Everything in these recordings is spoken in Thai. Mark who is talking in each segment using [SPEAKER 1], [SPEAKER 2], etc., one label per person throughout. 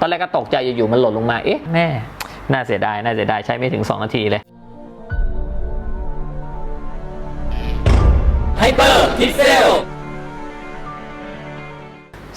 [SPEAKER 1] ตอนแรกก็ตกใจอยู่ๆมันหล่นลงมา เอ๊ะแม่น่าเสียดาย น่าเสียดายใช้ไม่ถึง 2 นาทีเลย
[SPEAKER 2] ไฮเปอร์พิกเซล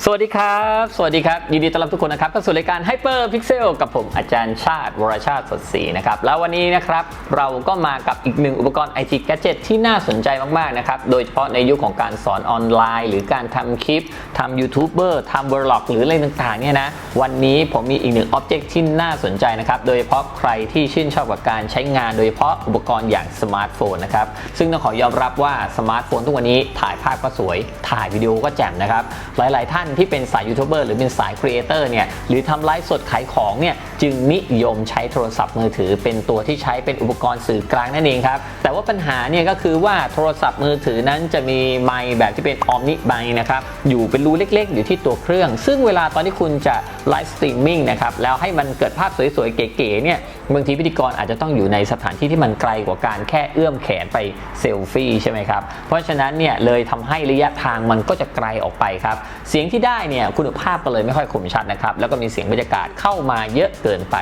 [SPEAKER 1] สวัสดีครับ สวัสดีครับ ยินดีต้อนรับทุกคนนะครับเข้าสู่รายการ Hyper Pixel กับผมอาจารย์ชาติ วรชาติสดศรีนะครับ แล้ววันนี้นะครับเราก็มากับอีกหนึ่งอุปกรณ์ IT Gadget ที่น่าสนใจมาก ๆ นะครับ โดยเฉพาะในยุคของการสอนออนไลน์ หรือการทำคลิปทำยูทูบเบอร์ทำบล็อกหรืออะไรต่างๆ เนี่ยนะ วันนี้ผมมีอีกหนึ่งอ็อบเจกต์ที่น่าสนใจนะครับ โดยเฉพาะใครที่ชื่นชอบกับการใช้งาน โดยเฉพาะอุปกรณ์อย่างสมาร์ทโฟนนะครับ ซึ่งต้องขอยอมรับว่าสมาร์ทโฟนทุกวันนี้ถ่ายภาพก็สวย ถ่ายวิดีโอก็แจ่มนะครับ หลาย ๆ ท่านที่เป็นสายยูทูบเบอร์หรือเป็นสายครีเอเตอร์เนี่ยหรือทำไลฟ์สดขายของเนี่ยจึงนิยมใช้โทรศัพท์มือถือ เป็นตัวที่ใช้เป็นอุปกรณ์สื่อกลางนั่นเองครับแต่ว่าปัญหาเนี่ยก็คือว่าโทรศัพท์มือถือนั้นจะมีไมค์แบบที่เป็นออมนิไมค์นะครับอยู่เป็นรูเล็กๆ อยู่ที่ตัวเครื่อง ซึ่งเวลาตอนที่คุณจะไลฟ์สตรีมมิ่งนะครับแล้วให้มันเกิดภาพสวยๆ เก๋ๆเนี่ยบางทีพิธีกรอาจจะต้องอยู่ในสถานที่ที่มันไกลกว่าการแค่เอื้อมแขนไปเซลฟี่ใช่ไหมครับเพราะฉะนั้นเนี่ยเลยทำให้ระยะทางมันก็จะไกลออกไปครับเสียงที่ได้เนี่ยคุณภาพก็เลยไม่ค่อยคมชัดนะครับแล้วก็มีเสียงบรรยากาศเข้ามาเยอะเกินไป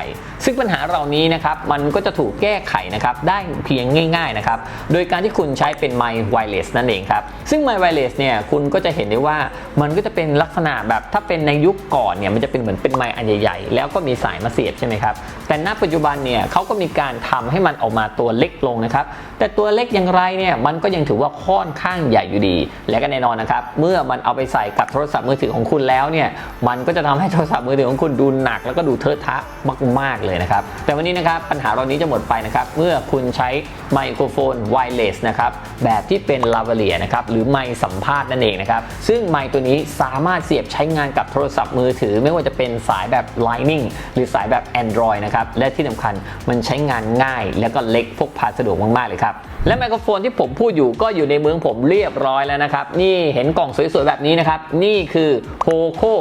[SPEAKER 1] ซึ่งปัญหาเหล่านี้นะครับมันก็จะถูกแก้ไขนะครับได้เพียงง่ายๆนะครับโดยการที่คุณใช้เป็นไมค์ไวเลสนั่นเองครับซึ่งไมค์ไวเลสเนี่ยคุณก็จะเห็นได้ว่ามันก็จะเป็นลักษณะแบบถ้าเป็นในยุคก่อนเนี่ยมันจะเป็นเหมือนเป็นไมค์อันใหญ่ๆ แล้วก็มีสายมาเสียบใช่ไหมครับแต่ณปัจจุบันเนี่ยเขาก็มีการทำให้มันออกมาตัวเล็กลงนะครับแต่ตัวเล็กอย่างไรเนี่ยมันก็ยังถือว่าค่อนข้างใหญ่อยู่ดี และก็แน่นอนนะครับเมื่อมันเอาไปใส่กับโทรศัพท์มือถือของคุณแล้วเนี่ยมันก็จะทำให้โทรศัพท์มือถือของคุณดูหนัก แล้วก็ดูเทอะทะมากๆเลยนะครับ แต่วันนี้นะครับปัญหาเหล่านี้จะหมดไปนะครับ เมื่อคุณใช้ไมโครโฟนไวเลสนะครับแบบที่เป็นลาเวเลียนะครับหรือไมค์สัมภาษณ์นั่นเองนะครับ ซึ่งไมค์ตัวนี้สามารถเสียบใช้งานกับโทรศัพท์มือถือ ไม่ว่าจะเป็นสายแบบ Lightning หรือสายแบบ Android นะครับและที่สำคัญมันใช้งานง่าย แล้วก็เล็กพกพาสะดวกมากๆเลยครับและไมโครโฟนที่ผมพูดอยู่ก็อยู่ในมือผมเรียบร้อยแล้วนะครับนี่เห็นกล่องสวยๆแบบนี้นะครับนี่คือ Poco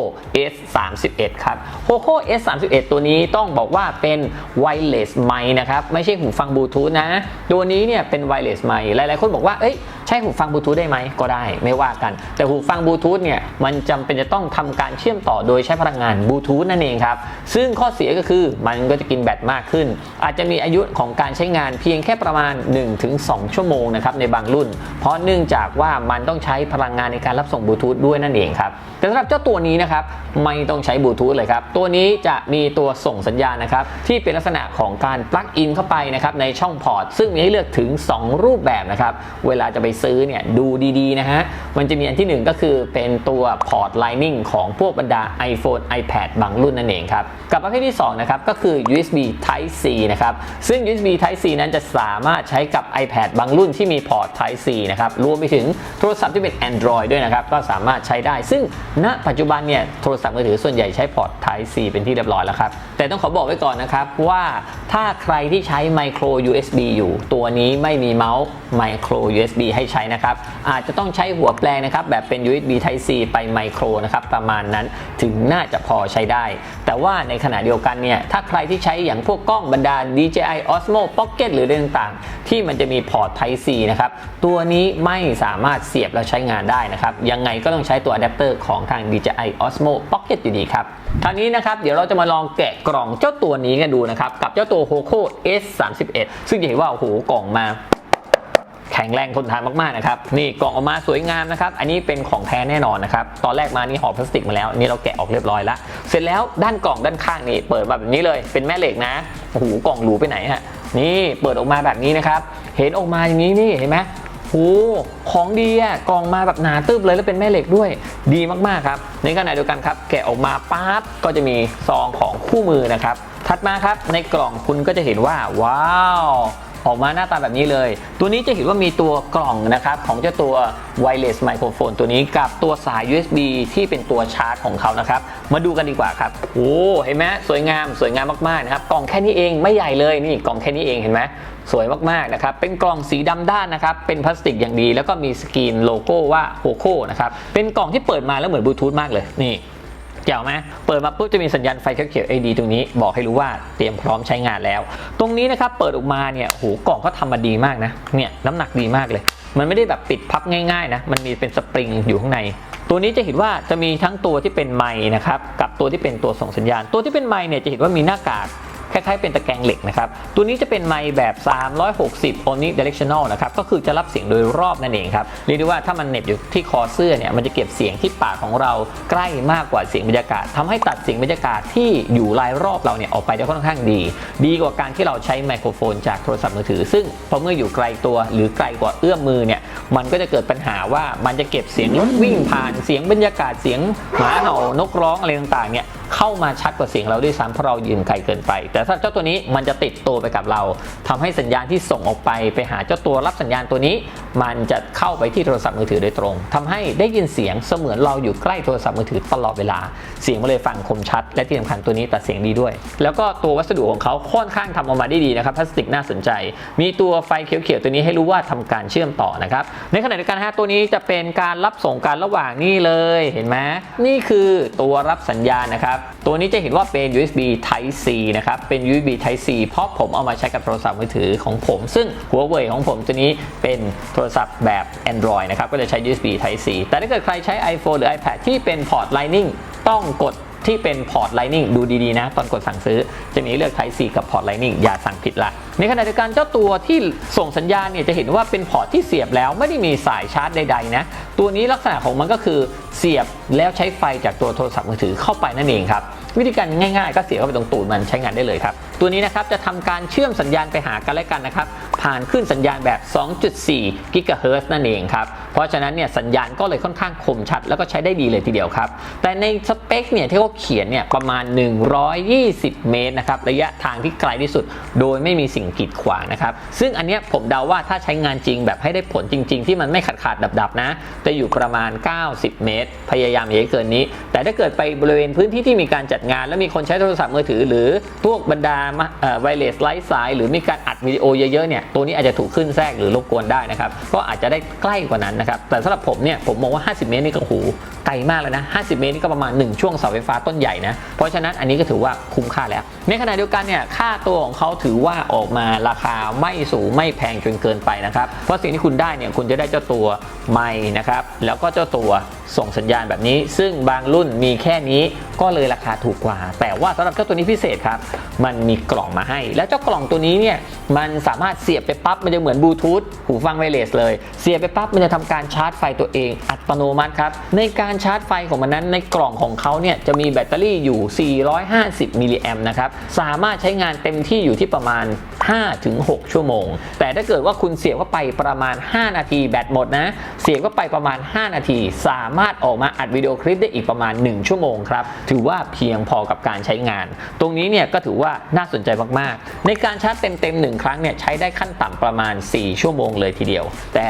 [SPEAKER 1] S31 ครับ Poco S31 ตัวนี้ต้องบอกว่าเป็น wireless mic นะครับ ไม่ใช่หูฟังบลูทูธนะ ตัวนี้เนี่ยเป็น wireless mic หลายๆคนบอกว่า เอ้ย ช้หูฟังบลูทูธได้ไหมก็ได้ไม่ว่ากัน แต่หูฟังบลูทูธเนี่ยมันจำเป็นจะต้องทำการเชื่อมต่อโดยใช้พลังงานบลูทูธนั่นเองครับซึ่งข้อเสียก็คือมันก็จะกินแบตมากขึ้น อาจจะมีอายุของการใช้งานเพียงแค่ประมาณ 1-2 ชั่วโมงนะครับในบางรุ่น เพราะเนื่องจากว่ามันต้องใช้พลังงานในการรับส่งบลูทูธด้วยนั่นเองครับแต่สำหรับเจ้าตัวนี้นะครับไม่ต้องใช้บลูทูธเลยครับตัวนี้จะมีตัวส่งสัญญาณนะครับที่เป็นลักษณะของการปลั๊กอินเข้าไปนะครับในช่องพอร์ตซึ่งมีให้เลือกถึง 2 รูปแบบนะครับเวลาจะไปซื้อเนี่ยดูดีๆนะฮะ มันจะมีอันที่ 1 ก็คือเป็นตัวพอร์ต Lightning ของพวกบรรดา iPhone iPad บางรุ่นนั่นเองครับ กับประเภทที่2นะครับก็คือ USB Type C นะครับ ซึ่ง USB Type C นั้นจะสามารถใช้กับ iPad บางรุ่นที่มีพอร์ต Type C นะครับรวมไปถึงโทรศัพท์ที่เป็น Android ด้วยนะครับ ก็สามารถใช้ได้ ซึ่งณปัจจุบันเนี่ยโทรศัพท์มือถือส่วนใหญ่ใช้พอร์ต Type C เป็นที่เรียบร้อยแล้วครับ แต่ต้องขอบอกไว้ก่อนนะครับว่าถ้าใครที่ใช้ Micro USB อยู่ ตัวนี้ไม่มีเมาส์ Micro USB ให้ใช้นะครับ อาจจะต้องใช้หัวแปลงนะครับ แบบเป็น USB Type C ไป Micro นะครับ ประมาณนั้นถึงน่าจะพอใช้ได้ แต่ว่าในขณะเดียวกันเนี่ย ถ้าใครที่ใช้อย่างพวกกล้องบรรดา DJI Osmo Pocket หรืออะไรต่างๆ ที่มันจะมีพอร์ต Type C นะครับ ตัวนี้ไม่สามารถเสียบแล้วใช้งานได้นะครับ ยังไงก็ต้องใช้ตัวอะแดปเตอร์ของทาง DJI Osmo Pocket อยู่ดีครับทางนี้นะครับ เดี๋ยวเราจะมาลองแกะกล่องเจ้าตัวนี้กันดูนะครับ กับเจ้าตัว Poco S31 ซึ่งจะเห็นว่าโอ้โหกล่องมา แข็งแรงทนทานมากๆนะครับนี่กล่องออกมาสวยงามนะครับอันนี้เป็นของแท้แน่นอนนะครับตอนแรกมานี่ห่อพลาสติกมาแล้วนี่เราแกะออกเรียบร้อยแล้ว เสร็จแล้วด้านกล่องด้านข้างนี่เปิดมาแบบนี้เลยเป็นแม่เหล็กนะโอ้โหกล่องหรูไปไหนฮะนี่เปิดออกมาแบบนี้นะครับเห็นออกมาอย่างนี้นี่เห็นไหมโอ้ของดีอะกล่องมาแบบหนาตึบเลยแล้วเป็นแม่เหล็กด้วย ดีมากๆครับ ในขณะเดียวกันครับ แกะออกมาปั๊บก็จะมีซองของคู่มือนะครับ ถัดมาครับในกล่องคุณก็จะเห็นว่า ว้าว ออกมาหน้าตาแบบนี้เลย ตัวนี้จะเห็นว่ามีตัวกล่องนะครับของเจ้าตัว wireless microphone ตัวนี้กับตัวสาย USB ที่เป็นตัวชาร์จของเขานะครับ มาดูกันดีกว่าครับ โอ้เห็นไหมสวยงามสวยงามมากๆนะครับกล่องแค่นี้เองไม่ใหญ่เลยนี่กล่องแค่นี้เองเห็นไหมสวยมากๆนะครับ เป็นกล่องสีดำด้านนะครับ เป็นพลาสติกอย่างดี แล้วก็มีสกรีนโลโก้ว่าโ o โ o นะครับ เป็นกล่องที่เปิดมาแล้วเหมือนบลูทูธมากเลย นี่ เจ๋วไหมเปิดมาปุ๊บจะมีสัญญาณไฟเขียวๆ AD ตรงนี้บอกให้รู้ว่าเตรียมพร้อมใช้งานแล้ว ตรงนี้นะครับเปิดออกมาเนี่ยโหกล่องก็ทำมาดีมากนะเนี่ยน้ำหนักดีมากเลย มันไม่ได้แบบปิดพับง่ายๆนะมันมีเป็นสปริงอยู่ข้างใน ตัวนี้จะเห็นว่าจะมีทั้งตัวที่เป็นไม้นะครับกับตัวที่เป็นตัวส่งสัญญาณ ตัวที่เป็นไม้เนี่ยจะเห็นว่ามีหน้ากาก คล้ายๆเป็นตะแกรงเหล็กนะครับ ตัวนี้จะเป็นไมค์แบบ 360 omnidirectional นะครับ ก็คือจะรับเสียงโดยรอบนั่นเองครับ เรียกได้ว่าถ้ามันเน็บอยู่ที่คอเสื้อเนี่ย มันจะเก็บเสียงที่ปากของเราใกล้มากกว่าเสียงบรรยากาศทำให้ตัดเสียงบรรยากาศที่อยู่รายรอบเราเนี่ยออกไปได้ค่อนข้างดี ดีกว่าการที่เราใช้ไมโครโฟนจากโทรศัพท์มือถือ ซึ่งพอเมื่ออยู่ไกลตัวหรือไกลกว่าเอื้อมมือเนี่ย มันก็จะเกิดปัญหาว่ามันจะเก็บเสียงรถวิ่งผ่าน เสียงบรรยากาศ เสียงหมาเห่านกร้องอะไรต่างๆเนี่ย เข้ามาชัดกว่าเสียงเราด้วยซ้ำเพราะเรายืนไกลเกินไป แต่ถ้าเจ้าตัวนี้มันจะติดตัวไปกับเราทำให้สัญญาณที่ส่งออกไปไปหาเจ้าตัวรับสัญญาณตัวนี้ มันจะเข้าไปที่โทรศัพท์มือถือโดยตรงทำให้ได้ยินเสียงเสมือนเราอยู่ใกล้โทรศัพท์มือถือตลอดเวลา เสียงมันเลยฟังคมชัด และที่สำคัญตัวนี้ตัดเสียงดีด้วย แล้วก็ตัววัสดุของเขาค่อนข้างทำออกมาได้ดีนะครับพลาสติกน่าสนใจ มีตัวไฟเขียวๆตัวนี้ให้รู้ว่าทำการเชื่อมต่อนะครับในขณะเดียวกันฮะตัวนี้จะเป็นการรับส่งการระหว่างนี่เลยเห็นไหมนี่คือตัวรับสัญญาณนะครับตัวนี้จะเห็นว่าเป็น USB Type C นะครับ เป็น USB Type C เพราะผมเอามาใช้กับโทรศัพท์มือถือของผม ซึ่งหัวเว่ยของผมตัวนี้เป็นโทรศัพท์แบบ Android นะครับ ก็จะใช้ USB Type C แต่ถ้าเกิดใครใช้ iPhone หรือ iPad ที่เป็นพอร์ต Lightning ต้องกด ที่เป็นพอร์ต Lightning ดูดีๆนะ ตอนกดสั่งซื้อจะมีเลือก Type C กับพอร์ต Lightning อย่าสั่งผิดละ ในขณะเดียวกันเจ้าตัวที่ส่งสัญญาณเนี่ยจะเห็นว่าเป็นพอร์ตที่เสียบแล้วไม่ได้มีสายชาร์จใดๆนะ ตัวนี้ลักษณะของมันก็คือเสียบแล้วใช้ไฟจากตัวโทรศัพท์มือถือเข้าไปนั่นเองครับ วิธีการง่ายๆ ก็เสียบเข้าไปตรงตูดมันใช้งานได้เลยครับ ตัวนี้นะครับจะทำการเชื่อมสัญญาณไปหากันและกันนะครับ ผ่านขึ้นสัญญาณแบบ 2.4 กิกะเฮิรตซ์นั่นเองครับ เพราะฉะนั้นเนี่ยสัญญาณก็เลยค่อนข้างคมชัด แล้วก็ใช้ได้ดีเลยทีเดียวครับ แต่ในสเปคเนี่ยที่เขาเขียนเนี่ยประมาณ 120 เมตรนะครับระยะทางที่ไกลที่สุด โดยไม่มีสิ่งกีดขวางนะครับซึ่งอันเนี้ยผมเดาว่าถ้าใช้งานจริงแบบให้ได้ผลจริง ๆ ที่มันไม่ขาดขาดดับๆนะจะอยู่ประมาณ 90 เมตร พยายามอย่าให้เกินนี้ แต่ถ้าเกิดไปบริเวณพื้นที่ที่มีการจัดงาน แล้วมีคนใช้โทรศัพท์มือถือ หรือพวกบรรดาไวเลสไร้สาย หรือมีการอัดวิดีโอเยอะๆเนี่ยตัวนี้อาจจะถูกขึ้นแทรกหรือรบกวนได้นะครับก็อาจจะได้ใกล้กว่านั้นนะครับแต่สำหรับผมเนี่ยผมมองว่า 50 เมตรนี่ก็หูไกลมากเลยนะ 50 เมตรนี่ก็ประมาณ 1 ช่วงเสาไฟฟ้าต้นใหญ่นะเพราะฉะนั้นอันนี้ก็ถือว่าคุ้มค่าแล้ว ในขณะเดียวกันเนี่ยค่าตัวของเขาถือว่าออกมาราคาไม่สูงไม่แพงจนเกินไปนะครับเพราะสิ่งที่คุณได้เนี่ยคุณจะได้เจ้าตัวไม้นะครับแล้วก็เจ้าตัว ส่งสัญญาณแบบนี้ ซึ่งบางรุ่นมีแค่นี้ก็เลยราคาถูกกว่า แต่ว่าสำหรับเจ้าตัวนี้พิเศษครับ มันมีกล่องมาให้ แล้วเจ้ากล่องตัวนี้เนี่ยมันสามารถเสียบไปปั๊บมันจะเหมือนบลูทูธหูฟังไวเลสเลย เสียบไปปั๊บมันจะทำการชาร์จไฟตัวเอง อัตโนมัติครับในการชาร์จไฟของมันนั้นในกล่องของเขาเนี่ยจะมีแบตเตอรี่อยู่ 450มิลลิแอมนะครับสามารถใช้งานเต็มที่อยู่ที่ประมาณ 5-6 ชั่วโมง แต่ถ้าเกิดว่าคุณเสียบเข้าไปประมาณ 5 นาทีแบตหมดนะเสียบเข้าไปประมาณ 5 นาทีสามารถออกมาอัดวิดีโอคลิปได้อีกประมาณ 1 ชั่วโมงครับ ถือว่าเพียงพอกับการใช้งาน ตรงนี้เนี่ยก็ถือว่าน่าสนใจมากๆ ในการชาร์จเต็มๆ1ครั้งเนี่ยใช้ได้ขั้นต่ำประมาณ 4 ชั่วโมงเลยทีเดียว แต่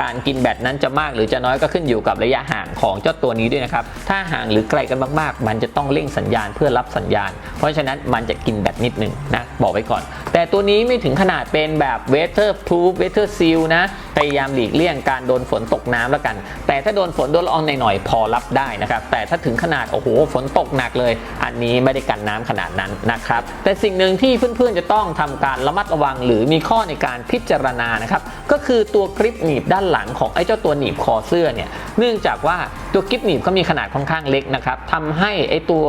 [SPEAKER 1] การกินแบตนั้นจะมากหรือจะน้อยก็ขึ้นอยู่กับระยะห่างของเจ้าตัวนี้ด้วยนะครับถ้าห่างหรือไกลกันมากๆ มันจะต้องเร่งสัญญาณเพื่อรับสัญญาณ เพราะฉะนั้นมันจะกินแบตนิดนึงนะบอกไว้ก่อน แต่ตัวนี้ไม่ถึงขนาดเป็นแบบ waterproof water seal นะพยายามหลีกเลี่ยงการโดนฝนตกน้ำแล้วกัน แต่ถ้าโดนฝนโดนละอองหน่อยๆ พอรับได้นะครับ แต่ถ้าถึงขนาด โอ้โห ฝนตกหนักเลย อันนี้ไม่ได้กันน้ำขนาดนั้นนะครับ แต่สิ่งหนึ่งที่เพื่อนๆ จะต้องทำการระมัดระวัง หรือมีข้อในการพิจารณานะครับ ก็คือตัวกริปหนีบด้านหลังของไอ้เจ้าตัวหนีบคอเสื้อเนี่ย เนื่องจากว่าตัวกริปหนีบเขามีขนาดค่อนข้างเล็กนะครับทำให้ไอ้ตัว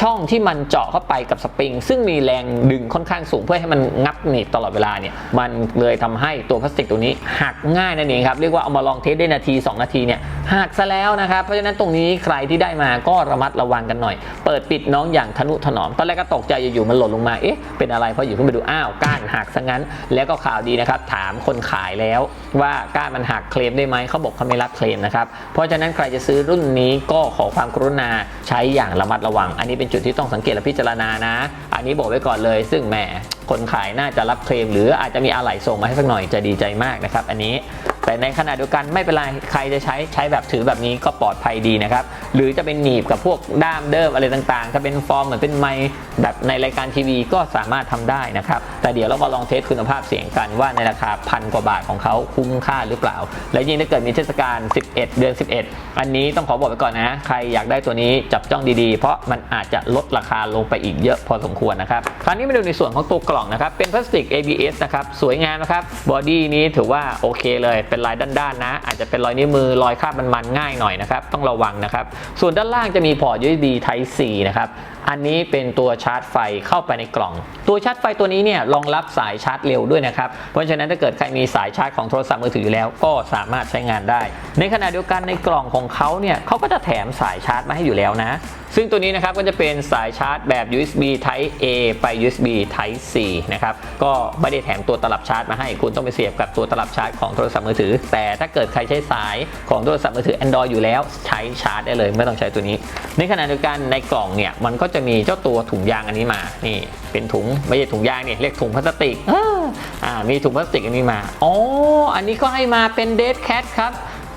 [SPEAKER 1] ช่องที่มันเจาะเข้าไปกับสปริง ซึ่งมีแรงดึงค่อนข้างสูงเพื่อให้มันงับหนีบตลอดเวลาเนี่ย มันเลยทำให้ตัวพลาสติกตัวนี้หักง่ายนั่นเองครับ เรียกว่าเอามาลองเทสได้นาที 2 นาทีเนี่ยหักซะแล้วนะครับ เพราะฉะนั้นตรงนี้ใครที่ได้มาก็ระมัดระวังกันหน่อย เปิดปิดน้องอย่างทนุถนอม ตอนแรกก็ตกใจอยู่ๆมันหล่นลงมา เอ๊ะ เป็นอะไรพออยู่ขึ้นไปดู อ้าว ก้านหักซะงั้น แล้วก็ข่าวดีนะครับ ถามคนขายแล้วว่าก้านมันหักเคลมได้ไหม เขาบอกเขาไม่รับเคลมนะครับ เพราะฉะนั้นใครจะซื้อรุ่นนี้ก็ขอความกรุณาใช้อย่างระมัดระวัง อันนี้เป็นจุดที่ต้องสังเกตและพิจารณานะ อันนี้บอกไว้ก่อนเลย ซึ่งแหมคนขายน่าจะรับเคลม หรืออาจจะมีอะไหล่ส่งมาให้สักหน่อยจะดีใจมากนะครับ อันนี้แต่ในขณะเดียวกันไม่เป็นไรใครจะใช้ใช้แบบถือแบบนี้ก็ปลอดภัยดีนะครับ หรือจะเป็นหนีบกับพวกด้ามเดิมอะไรต่างๆ ถ้าเป็นฟอร์มเหมือนเป็นไมค์แบบในรายการทีวีก็สามารถทำได้นะครับ แต่เดี๋ยวเรามาลองเทสคุณภาพเสียงกันว่าในราคาพันกว่าบาทของเขาคุ้มค่าหรือเปล่า และยิ่งถ้าเกิดมีเทศกาล 11 เดือน 11 อันนี้ต้องขอบอกไว้ก่อนนะ ใครอยากได้ตัวนี้จับจ้องดีๆ เพราะมันอาจจะลดราคาลงไปอีกเยอะพอสมควรนะครับคราวนี้มาดูในส่วนของตัวกล่องนะครับเป็นพลาสติก ABS นะครับสวยงามนะครับบอดี้นี้ถือว่าโอเคเลยเป็นเป็นลายด้านๆนะ อาจจะเป็นรอยนิ้วมือรอยคราบมันๆง่ายหน่อยนะครับต้องระวังนะครับส่วนด้านล่างจะมีพอร์ต USB Type C นะครับอันนี้เป็นตัวชาร์จไฟเข้าไปในกล่อง ตัวชาร์จไฟตัวนี้เนี่ยรองรับสายชาร์จเร็วด้วยนะครับเพราะฉะนั้นถ้าเกิดใครมีสายชาร์จของโทรศัพท์มือถืออยู่แล้วก็สามารถใช้งานได้ ในขณะเดียวกันในกล่องของเขาเนี่ยเขาก็จะแถมสายชาร์จมาให้อยู่แล้วนะ ซึ่งตัวนี้นะครับก็จะเป็นสายชาร์จแบบ USB Type A ไป USB Type C นะครับ ก็ไม่ได้แถมตัวตลับชาร์จมาให้ คุณต้องไปเสียบกับตัวตลับชาร์จของโทรศัพท์มือถือ แต่ถ้าเกิดใครใช้สายของโทรศัพท์มือถือ Android อยู่แล้วใช้ชาร์จได้เลย ไม่ต้องใช้ตัวนี้ ในขณะเดียวกันในกล่องเนี่ยมันก็จะมีเจ้าตัวถุงยางอันนี้มา นี่เป็นถุงไม่ใช่ถุงยางเนี่ยเรียกถุงพลาสติกอ่ามีถุงพลาสติกอันนี้มา อ๋อ อันนี้ก็ให้มาเป็นเดทแคทครับ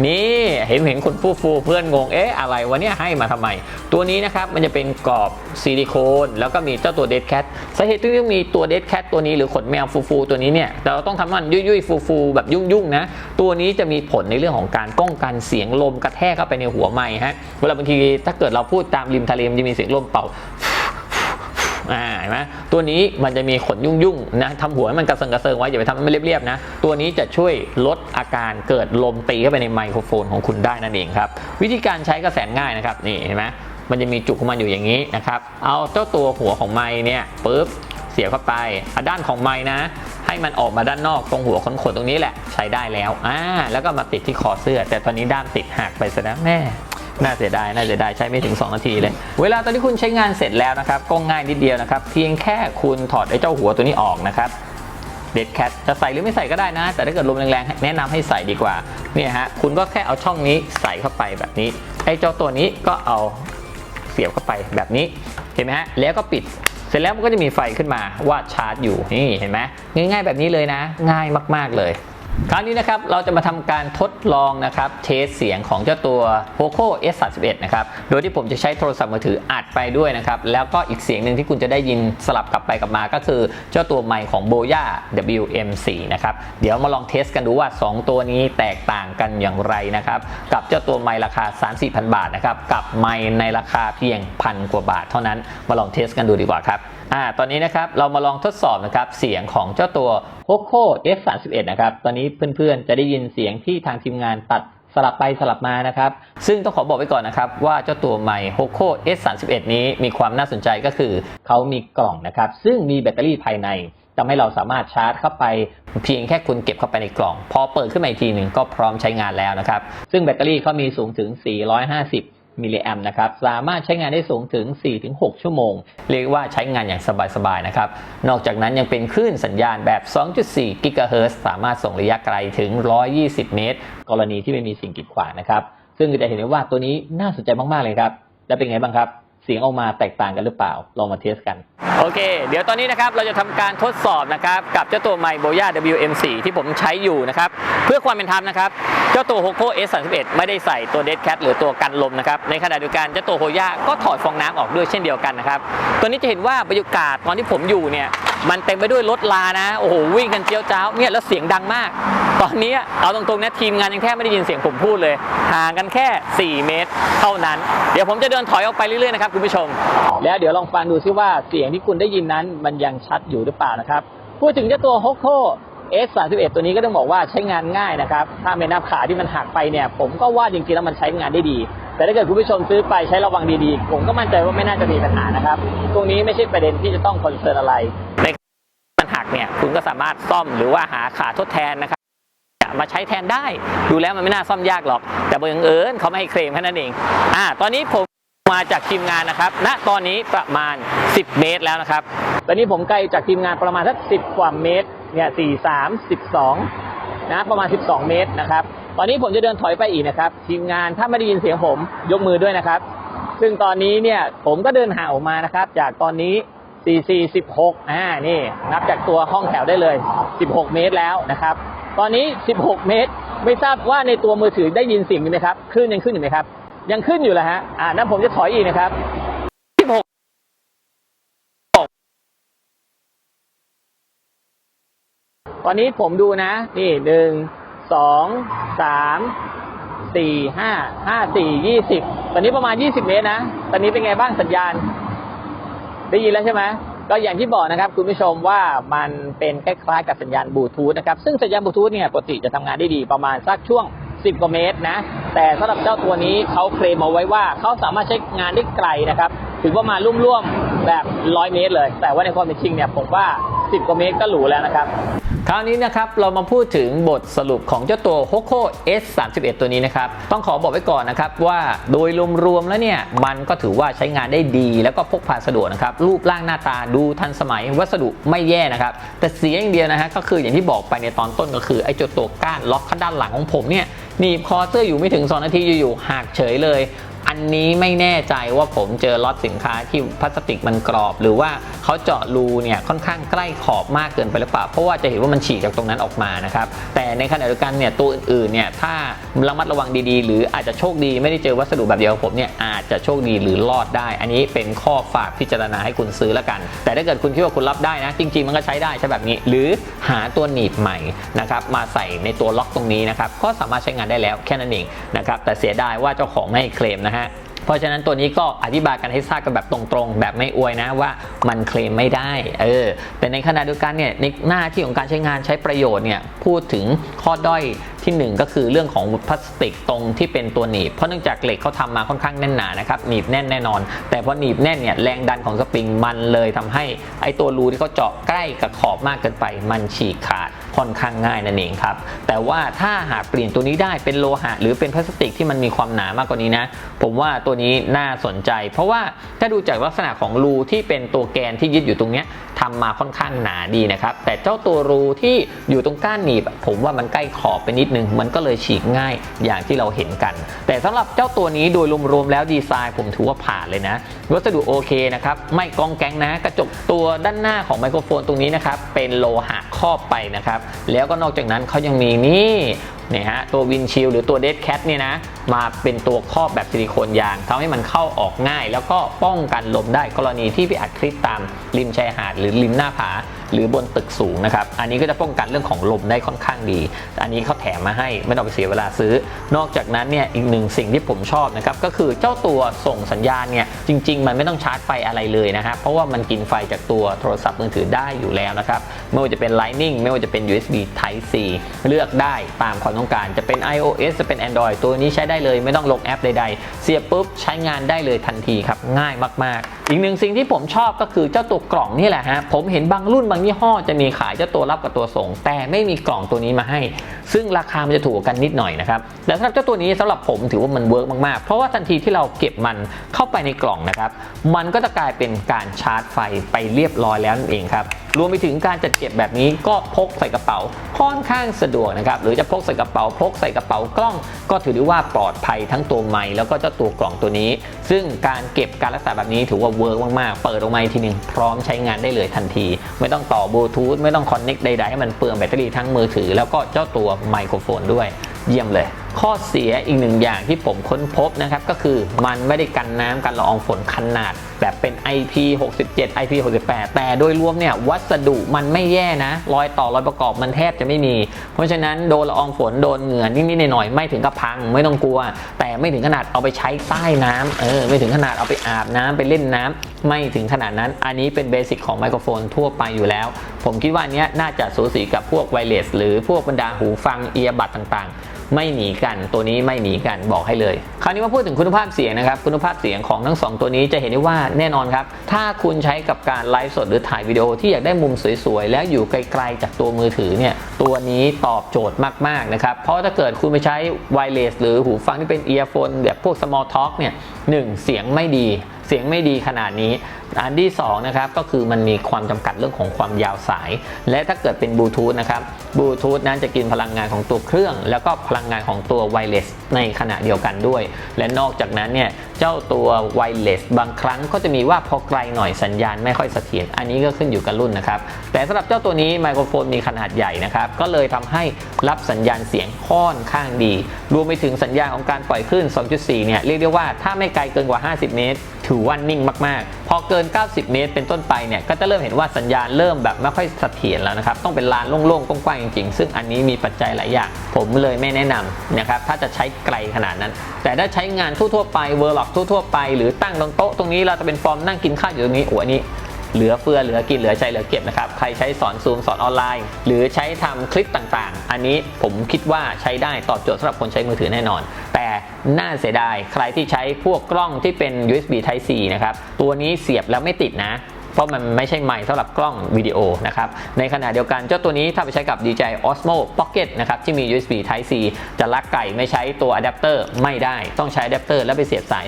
[SPEAKER 1] นี่เห็นเห็นคนฟูฟูเพื่อนงงเอ๊ะอะไรวะเนี่ยให้มาทำไม ตัวนี้นะครับมันจะเป็นกรอบซิลิโคน แล้วก็มีเจ้าตัวเดทแคทสาเหตุที่ต้องมีตัวเดทแคทตัวนี้หรือขนแมวฟูฟูตัวนี้เนี่ยเราต้องทำมันยุ่ยๆฟูๆแบบยุ่งๆนะตัวนี้จะมีผลในเรื่องของการป้องกันเสียงลมกระแทกเข้าไปในหัวไม้ฮะเวลาบางทีถ้าเกิดเราพูดตามริมทะเลมันจะมีเสียงลมเป่า อ่าเห็นไหมตัวนี้มันจะมีขนยุ่งๆนะทำหัวให้มันกระเซิงกระเซิงไว้อย่าไปทำให้มันเรียบๆนะตัวนี้จะช่วยลดอาการเกิดลมตีเข้าไปในไมโครโฟนของคุณได้นั่นเองครับวิธีการใช้ก็แสนง่ายนะครับนี่เห็นไหมมันจะมีจุกของมันอยู่อย่างนี้นะครับเอาเจ้าตัวหัวของไม้เนี่ยปุ๊บเสียบเข้าไปอะด้านของไม้นะ ให้มันออกมาด้านนอกตรงหัวขนๆตรงนี้แหละใช้ได้แล้วอ่าแล้วก็มาติดที่คอเสื้อ แต่ตอนนี้ด้ามติดหักไปซะแล้วแม่ น่าเสียดาย น่าเสียดาย ใช้ไม่ถึง 2 นาทีเลย เวลาตอนที่คุณใช้งานเสร็จแล้วนะครับ ก็ง่ายนิดเดียวนะครับ เพียงแค่คุณถอดไอ้เจ้าหัวตัวนี้ออกนะครับเด็ดแคทจะใส่หรือไม่ใส่ก็ได้นะ แต่ถ้าเกิดลมแรงๆ แนะนำให้ใส่ดีกว่า เนี่ยฮะ คุณก็แค่เอาช่องนี้ใส่เข้าไปแบบนี้ ไอ้เจ้าตัวนี้ก็เอาเสียบเข้าไปแบบนี้ เห็นไหมฮะ แล้วก็ปิด เสร็จแล้วมันก็จะมีไฟขึ้นมาว่าชาร์จอยู่ นี่เห็นไหมง่ายๆแบบนี้เลยนะ ง่ายมากๆเลย คราวนี้นะครับเราจะมาทำการทดลองนะครับเทสเสียงของเจ้าตัว Poco S31 นะครับโดยที่ผมจะใช้โทรศัพท์มือถืออัดไปด้วยนะครับแล้วก็อีกเสียงหนึ่งที่คุณจะได้ยินสลับกลับไปกลับมาก็คือเจ้าตัวไมค์ของ Boya WM4 นะครับเดี๋ยวมาลองเทสกันดูว่า 2 ตัวนี้แตกต่างกันอย่างไรนะครับกับเจ้าตัวไมค์ราคา 3 4 0 0บาทนะครับกับไมค์ในราคาเพียงพันกว่าบาทเท่านั้นมาลองเทสกันดูดีกว่าครับ อ่าตอนนี้นะครับเรามาลองทดสอบนะครับเสียงของเจ้าตัว Poco F31 นะครับตอนนี้เพื่อนๆจะได้ยินเสียงที่ทางทีมงานตัดสลับไปสลับมานะครับ ซึ่งต้องขอบอกไว้ก่อนนะครับ ว่าเจ้าตัวใหม่ Poco S31 นี้มีความน่าสนใจก็คือ เขามีกล่องนะครับ ซึ่งมีแบตเตอรี่ภายในทำให้เราสามารถชาร์จเข้าไป เพียงแค่คุณเก็บเข้าไปในกล่อง พอเปิดขึ้นมาอีกทีหนึ่งก็พร้อมใช้งานแล้วนะครับ ซึ่งแบตเตอรี่เขามีสูงถึง 450 มิลลิแอมนะครับสามารถใช้งานได้สูงถึง 4-6 ชั่วโมง เรียกว่าใช้งานอย่างสบายๆนะครับ นอกจากนั้นยังเป็นคลื่นสัญญาณแบบ 2.4 กิกะเฮิรตซ์สามารถส่งระยะไกลถึง 120 เมตร กรณีที่ไม่มีสิ่งกีดขวางนะครับ ซึ่งจะเห็นได้ว่าตัวนี้น่าสนใจมากๆเลยครับ แล้วเป็นไงบ้างครับ เสียงออกมาแตกต่างกันหรือเปล่า ลองมาเทสกัน โอเค เดี๋ยวตอนนี้นะครับ เราจะทำการทดสอบนะครับ กับเจ้าตัวไมโบย่า WM4 ที่ผมใช้อยู่นะครับ เพื่อความเป็นธรรมนะครับ เจ้าตัว Poco S31 ไม่ได้ใส่ตัว Dead Cat หรือตัวกันลมนะครับ ในขณะเดียวกันเจ้าตัวโฮย่าก็ถอดฟองน้ำออกด้วยเช่นเดียวกันนะครับ ตัวนี้จะเห็นว่าบรรยากาศตอนที่ผมอยู่เนี่ยมันเต็มไปด้วยรถลานะ โอ้โห วิ่งกันเจียวจ้าวเนี่ยแล้วเสียงดังมาก ตอนนี้เอาตรงๆนะทีมงานยังแทบไม่ได้ยินเสียงผมพูดเลย ห่างกันแค่ 4 เมตร เท่านั้น เดี๋ยวผมจะเดินถอยออกไปเรื่อยๆนะครับคุณผู้ชม แล้วเดี๋ยวลองฟังดูซิว่าเสียงที่คุณได้ยินนั้นมันยังชัดอยู่หรือเปล่านะครับ พูดถึงเจ้าตัว Hoco S31 ตัวนี้ก็ต้องบอกว่าใช้งานง่ายนะครับ ถ้าไม่นับขาที่มันหักไปเนี่ย ผมก็ว่าจริงๆแล้วมันใช้งานได้ดี แต่ถ้าเกิดคุณผู้ชมซื้อไปใช้ระวังดีๆ ผมก็มั่นใจว่าไม่น่าจะมีปัญหานะครับ ตรงนี้ไม่ใช่ประเด็นที่จะต้องคอนเซิร์นอะไร ในมันหักเนี่ยคุณก็สามารถซ่อมหรือว่าหาขาทดแทนนะครับมาใช้แทนได้ ดูแล้วมันไม่น่าซ่อมยากหรอก แต่บังเอิญเขาไม่ให้เคลมแค่นั้นเอง อ่า ตอนนี้ผม มาจากทีมงานนะครับ ณ ตอนนี้ประมาณ 10 เมตรแล้วนะครับ ตอนนี้ผมไกลจากทีมงานประมาณสัก 10 กว่าเมตร เนี่ย4 3 12นะ ประมาณ 12 เมตรนะครับ ตอนนี้ผมจะเดินถอยไปอีกนะครับ ทีมงานถ้าไม่ได้ยินเสียงผมยกมือด้วยนะครับ ซึ่งตอนนี้เนี่ยผมก็เดินห่างออกมานะครับ จากตอนนี้ 4 4 16อ่า นี่ นับจากตัวห้องแถวได้เลย 16 เมตรแล้วนะครับ ตอนนี้ 16 เมตร ไม่ทราบว่าในตัวมือถือได้ยินเสียงอยู่ไหมครับ คลื่นยังขึ้นอยู่ไหมครับ ยังขึ้นอยู่แหละฮะ อ่านั้นผมจะถอยอีกนะครับตอนนี้ผมดูนะ นี่หนึ่งสองสามสี่ห้าห้าสี่ยี่สิบตอนนี้ประมาณยี่สิบเมตรนะ ตอนนี้เป็นไงบ้างสัญญาณ ได้ยินแล้วใช่ไหมก็อย่างที่บอกนะครับคุณผู้ชมว่ามันเป็นคล้ายๆกับสัญญาณบลูทูธนะครับ ซึ่งสัญญาณบลูทูธเนี่ยปกติจะทำงานได้ดีประมาณสักช่วง 10 กว่าเมตรนะ แต่สำหรับเจ้าตัวนี้เขาเคลมเอาไว้ว่าเขาสามารถใช้งานได้ไกลนะครับ ถึงว่ามาณร่วมๆแบบ 100 เมตรเลย แต่ว่าในความเป็นจริงเนี่ยผมว่า 10 กว่าเมตรก็หรูแล้วนะครับ คราวนี้นะครับเรามาพูดถึงบทสรุปของเจ้าตัว Hoco S31 ตัวนี้นะครับ ต้องขอบอกไว้ก่อนนะครับว่าโดยรวมๆแล้วเนี่ย มันก็ถือว่าใช้งานได้ดี แล้วก็พกพาสะดวกนะครับ รูปร่างหน้าตาดูทันสมัยวัสดุไม่แย่นะครับ แต่เสียอย่างเดียวนะฮะก็คืออย่างที่บอกไปในตอนต้นก็คือไอ้เจ้าตัวก้านล็อกข้างด้านหลังของผมเนี่ยหนีบคอเสื้ออยู่ไม่ถึง2นาทีอยู่ๆหักเฉยเลย อันนี้ไม่แน่ใจว่าผมเจอล็อตสินค้าที่พลาสติกมันกรอบ หรือว่าเขาเจาะรูเนี่ยค่อนข้างใกล้ขอบมากเกินไปหรือเปล่าเพราะว่าจะเห็นว่ามันฉีกจากตรงนั้นออกมานะครับแต่ในขณะเดียวกันเนี่ยตัวอื่นๆเนี่ยถ้าระมัดระวังดีๆ หรืออาจจะโชคดีไม่ได้เจอวัสดุแบบเดียวกับผมเนี่ยอาจจะโชคดีหรือรอดได้ อันนี้เป็นข้อฝากพิจารณาให้คุณซื้อแล้วกัน แต่ถ้าเกิดคุณคิดว่าคุณรับได้นะ จริง ๆ มันก็ใช้ได้ใช่แบบนี้ หรือหาตัวหนีบใหม่นะครับมาใส่ในตัวล็อกตรงนี้นะครับก็สามารถใช้งานได้แล้วแค่นั้นเองนะครับแต่เสียดายว่าเจ้าของไม่ให้เคลมนะฮะเพราะฉะนั้นตัวนี้ก็อธิบายกันให้ทราบกันแบบตรงๆ แบบไม่อวยนะว่ามันเคลมไม่ได้เออแต่ในขณะเดียวกันเนี่ยในหน้าที่ของการใช้งานใช้ประโยชน์เนี่ยพูดถึงข้อด้อย ที่ 1 ก็คือเรื่องของพลาสติกตรงที่เป็นตัวหนีบ เพราะเนื่องจากเหล็กเขาทำมาค่อนข้างแน่นหนานะครับหนีบแน่นแน่นอน แต่พอหนีบแน่นเนี่ยแรงดันของสปริงมันเลยทำให้ไอตัวรูที่เขาเจาะใกล้กับขอบมากเกินไป มันฉีกขาดค่อนข้างง่ายนั่นเองครับแต่ว่าถ้าหากเปลี่ยนตัวนี้ได้เป็นโลหะ หรือเป็นพลาสติกที่มันมีความหนามากกว่านี้นะผมว่าตัวนี้น่าสนใจ เพราะว่าถ้าดูจากลักษณะของรูที่เป็นตัวแกนที่ยึดอยู่ตรงเนี้ยทำมาค่อนข้างหนาดีนะครับแต่เจ้าตัวรูที่อยู่ตรงก้านหนีบ ผมว่ามันใกล้ขอบไปนิดนึง มันก็เลยฉีกง่ายอย่างที่เราเห็นกัน แต่สำหรับเจ้าตัวนี้โดยรวมๆแล้วดีไซน์ผมถือว่าผ่านเลยนะ วัสดุโอเคนะครับ ไม่กองแกงนะ กระจกตัวด้านหน้าของไมโครโฟนตรงนี้นะครับ เป็นโลหะครอบไปนะครับ แล้วก็นอกจากนั้นเขายังมีนี่เนี่ยฮะตัววินชิลหรือตัวเดดแคทเนี่ยนะมาเป็นตัวครอบแบบซิลิโคนยางทำให้มันเข้าออกง่าย แล้วก็ป้องกันลมได้กรณีที่ไปอัดคลิปตามริมชายหาดหรือริมหน้าผา หรือบนตึกสูงนะครับ อันนี้ก็จะป้องกันเรื่องของลมได้ค่อนข้างดี อันนี้เขาแถมมาให้ไม่ต้องไปเสียเวลาซื้อ นอกจากนั้นเนี่ยอีกหนึ่งสิ่งที่ผมชอบนะครับก็คือเจ้าตัวส่งสัญญาณเนี่ยจริง ๆ มันไม่ต้องชาร์จไฟอะไรเลยนะครับเพราะว่ามันกินไฟจากตัวโทรศัพท์มือถือได้อยู่แล้วนะครับไม่ว่าจะเป็น Lightning ไม่ว่าจะเป็น USB Type C เลือกได้ตามความต้องการจะเป็น iOS จะเป็น Android ตัวนี้ใช้ได้ได้เลย ไม่ต้องลงแอปใดๆ เสียบปุ๊บใช้งานได้เลยทันทีครับง่ายมากๆ อีกหนึ่งสิ่งที่ผมชอบก็คือเจ้าตัวกล่องนี่แหละฮะผมเห็นบางรุ่นบางยี่ห้อจะมีขายเจ้าตัวรับกับตัวส่ง แต่ไม่มีกล่องตัวนี้มาให้ ซึ่งราคามันจะถูกกันนิดหน่อยนะครับแต่สำหรับเจ้าตัวนี้สำหรับผมถือว่ามันเวิร์กมากๆ เพราะว่าทันทีที่เราเก็บมันเข้าไปในกล่องนะครับมันก็จะกลายเป็นการชาร์จไฟไปเรียบร้อยแล้วนั่นเองครับรวมไปถึงการจัดเก็บแบบนี้ก็พกใส่กระเป๋าค่อนข้างสะดวกนะครับหรือจะพกใส่กระเป๋าพกใส่กระเป๋ากล้อง ก็ถือได้ว่าปลอดภัยทั้งตัวไม้แล้วก็เจ้าตัวกล่องตัวนี้ ซึ่งการเก็บการรักษาแบบนี้ถือว่าเวิร์กมากๆ เปิดออกมาอีกทีหนึ่งพร้อมใช้งานได้เลยทันที ไม่ต้องต่อบลูทูธไม่ต้องคอนเน็กใดๆให้มันเปลืองแบตเตอรี่ทั้งมือถือ แล้วก็เจ้าตัวไมโครโฟนด้วยเยี่ยมเลย ข้อเสียอีกหนึ่งอย่างที่ผมค้นพบนะครับก็คือมันไม่ได้กันน้ำกันละอองฝนขนาด แบบเป็น IP 67 IP 68 แต่โดยรวมเนี่ยวัสดุมันไม่แย่นะรอยต่อรอยประกอบมันแทบจะไม่มี เพราะฉะนั้นโดนละอองฝนโดนเหงื่อนิดๆหน่อยๆไม่ถึงกับพังไม่ต้องกลัว แต่ไม่ถึงขนาดเอาไปใช้ใต้น้ำเออไม่ถึงขนาดเอาไปอาบน้ำไปเล่นน้ำไม่ถึงขนาดนั้น อันนี้เป็นเบสิกของไมโครโฟนทั่วไปอยู่แล้ว ผมคิดว่านเนี้ยน่าจะสูสีกับพวกไวเลสหรือพวกบรรดาหูฟังเอียบัดต่างๆ ไม่หนีกันตัวนี้ไม่หนีกันบอกให้เลย คราวนี้มาพูดถึงคุณภาพเสียงนะครับ คุณภาพเสียงของทั้งสองตัวนี้จะเห็นได้ว่าแน่นอนครับ ถ้าคุณใช้กับการไลฟ์สดหรือถ่ายวิดีโอที่อยากได้มุมสวยๆ แล้วอยู่ไกลๆจากตัวมือถือเนี่ยตัวนี้ตอบโจทย์มากๆนะครับเพราะถ้าเกิดคุณไปใช้ไวเลสหรือหูฟังที่เป็นเอียร์โฟนแบบพวก small talk เนี่ยหนึ่งเสียงไม่ดีเสียงไม่ดีขนาดนี้ อันที่2นะครับก็คือมันมีความจำกัดเรื่องของความยาวสาย และถ้าเกิดเป็นบลูทูธนะครับบลูทูธนั้นจะกินพลังงานของตัวเครื่อง แล้วก็พลังงานของตัวไวเลสในขณะเดียวกันด้วย และนอกจากนั้นเนี่ย เจ้าตัวไวเลสบางครั้งก็จะมีว่าพอไกลหน่อยสัญญาณไม่ค่อยเสถียรอันนี้ก็ขึ้นอยู่กับรุ่นนะครับ แต่สำหรับเจ้าตัวนี้ไมโครโฟนมีขนาดใหญ่นะครับ ก็เลยทำให้รับสัญญาณเสียงค่อนข้างดี รวมไปถึงสัญญาณของการปล่อยคลื่น 2.4 เนี่ยเรียกได้ว่าถ้าไม่ไกลเกินกว่า 50 เมตร ถือว่านิ่งมาก ๆ พอเกิน 90 เมตร เป็นต้นไปเนี่ยก็จะเริ่มเห็นว่าสัญญาณเริ่มแบบไม่ค่อยเสถียรแล้วนะครับต้องเป็นลานโล่งๆกว้างๆจริงๆซึ่งอันนี้มีปัจจัยหลายอย่างผมเลยไม่แนะนำนะครับถ้าจะใช้ไกลขนาดนั้น แต่ถ้าใช้งานทั่วๆไปเวอร์ล็อกทั่วๆไป หรือตั้งตรงโต๊ะตรงนี้เราจะเป็นฟอร์มนั่งกินข้าวอยู่ตรงนี้โอ้อันนี้เหลือเฟือเหลือกินเหลือใช้เหลือเก็บนะครับ ใครใช้สอนซูมสอนออนไลน์ หรือใช้ทำคลิปต่างๆ อันนี้ผมคิดว่าใช้ได้ตอบโจทย์สำหรับคนใช้มือถือแน่นอน แต่น่าเสียดาย ใครที่ใช้พวกกล้องที่เป็น USB Type C นะครับ ตัวนี้เสียบแล้วไม่ติดนะ เพราะมันไม่ใช่ไมค์สำหรับกล้องวิดีโอนะครับ ในขณะเดียวกันเจ้าตัวนี้ถ้าไปใช้กับ DJI Osmo Pocket นะครับที่มี USB Type C จะลักไก่ไม่ใช้ตัวอะแดปเตอร์ไม่ได้ต้องใช้อะแดปเตอร์แล้วไปเสียบสาย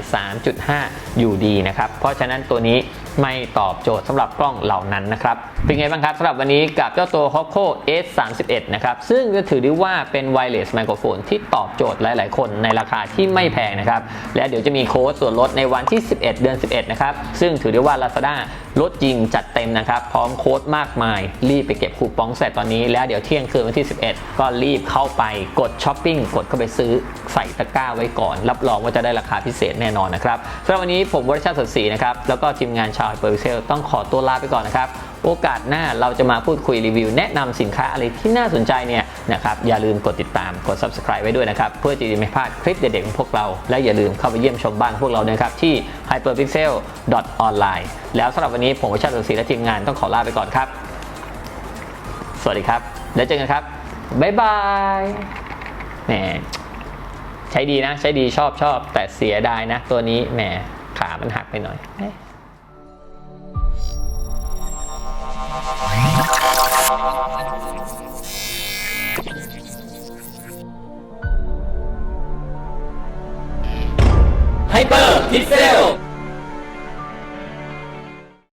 [SPEAKER 1] 3.5 อยู่ดีนะครับ เพราะฉะนั้นตัวนี้ไม่ตอบโจทย์สำหรับกล้องเหล่านั้นนะครับ เป็นไงบ้างครับสำหรับวันนี้กับเจ้าตัว Hoco S31 นะครับซึ่งก็ถือได้ว่าเป็น wireless microphone ที่ตอบโจทย์หลาย ๆ คนในราคาที่ไม่แพงนะครับและเดี๋ยวจะมีโค้ดส่วนลดในวันที่ 11 เดือน 11 นะครับซึ่งถือได้ว่า Lazada ลดจริงจัดเต็มนะครับ พร้อมโค้ดมากมาย รีบไปเก็บคูปองเสร็จตอนนี้ แล้วเดี๋ยวเที่ยงคืนวันที่ 11 ก็รีบเข้าไปกดช้อปปิ้งกดเข้าไปซื้อใส่ตะกร้าไว้ก่อน รับรองว่าจะได้ราคาพิเศษแน่นอนนะครับสำหรับวันนี้ผมวรชาติสดศรีนะครับแล้วก็ทีมงานชาวเปอร์วิเซลต้องขอตัวลาไปก่อนนะครับ โอกาสหน้าเราจะมาพูดคุยรีวิว แนะนำสินค้าอะไรที่น่าสนใจเนี่ยนะครับอย่าลืมกดติดตามกด subscribe ไว้ด้วยนะครับ เพื่อจะไม่พลาดคลิปเด็ดๆของพวกเรา และอย่าลืมเข้าไปเยี่ยมชมบ้านพวกเรานะครับที่ hyperpixel.online แล้วสำหรับวันนี้ผมวรชาติสดศรีและทีมงานต้องขอลาไปก่อนครับ สวัสดีครับ แล้วเจอกันครับบ๊ายบายแหมใช้ดีนะ ใช้ดีชอบชอบแต่เสียดายนะ ตัวนี้แหมขามันหักไปหน่อย ไฮเปอร์พิเซล